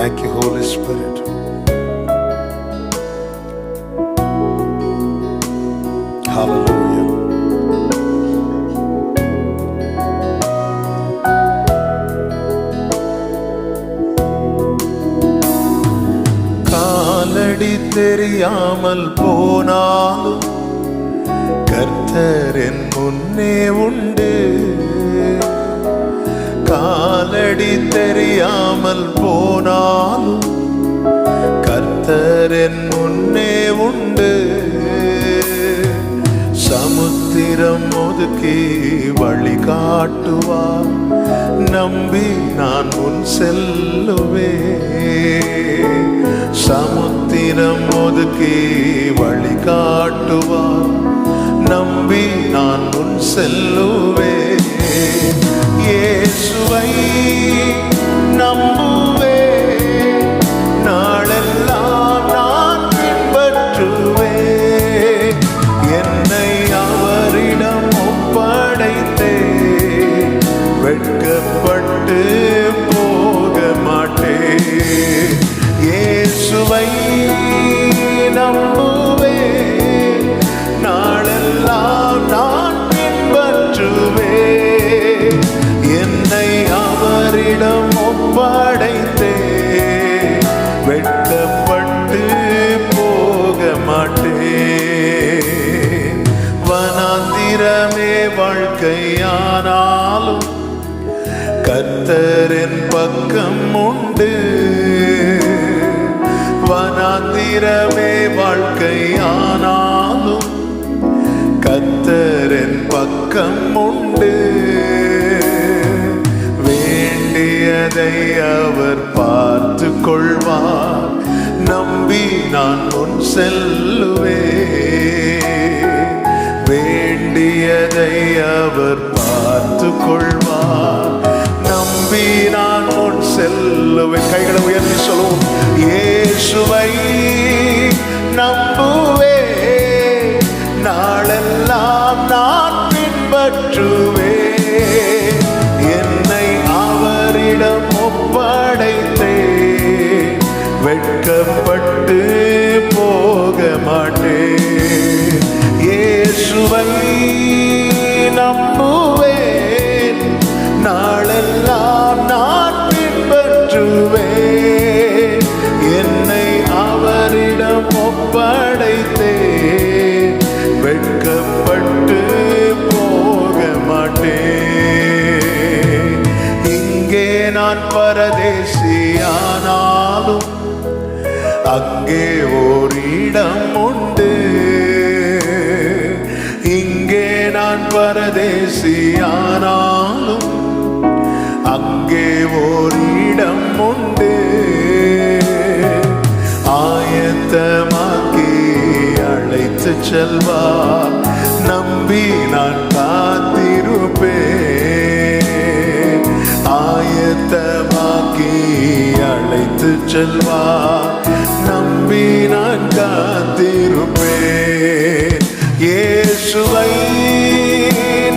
Thank you, Holy Spirit. Hallelujah. காலடி தெரியாமல் போனாலும் கர்த்தர் என் முன்னே உண்டு தெரியாமல் போனாலும் கர்த்தர் என் முன்னே உண்டு. சமுத்திரம் ஒதுக்கி வழி காட்டுவார். நம்பி நான் முன் செல்லுவே சமுத்திரம் ஒதுக்கி வழி காட்டுவார். நம்பி நான் முன் செல்லுவே இயேசுவை நம்புவே. வாழ்க்கையானாலும் கத்தரின் பக்கம் உண்டு. வனாந்திரமே வாழ்க்கையானாலும் கத்தரின் பக்கம் உண்டு. வேண்டியதை அவர் பார்த்து கொள்வார் நம்பி நான் முன் செல்லுவேன். அவர் பார்த்து கொள்வார் நம்பி நான் முன் செல்லுவேன். கைகளை உயர்த்தி சொல்லுவோம். இயேசுவை நம்புவே. நாளெல்லாம் நான் பின்பற்றுவே என்னை அவரிடம் ஒப்படைத்தே வெட்கப்பட்டு போக மாட்டேன் இயேசுவை அவரிடம் வெட்கப்பட்டு போக மாட்டேன். இங்கே நான் பரதேசியானாலும் அங்கே ஓரிடம் உண்டு. இங்கே நான் பரதேசியானாலும் அங்கே ஓ செல்வா நம்பி நான் காத்திருப்பேன். ஆயத்தமாக்கி அழைத்து செல்வா நம்பி நான் காத்திருப்பேன். இயேசுவை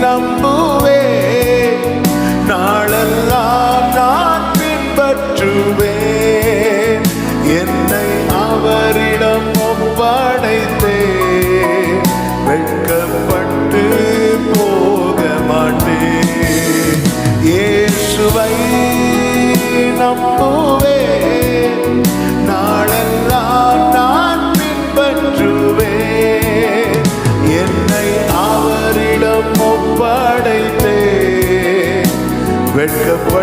நம்புவே நாளெல்லாம் நான் பின்பற்றுவேன். இயேசுவை நம்புவே. நாளெல்லாம் நான் பின்பற்றுவே என்னை அவரிடம் ஒப்படைத்தே. வெட்கப்ப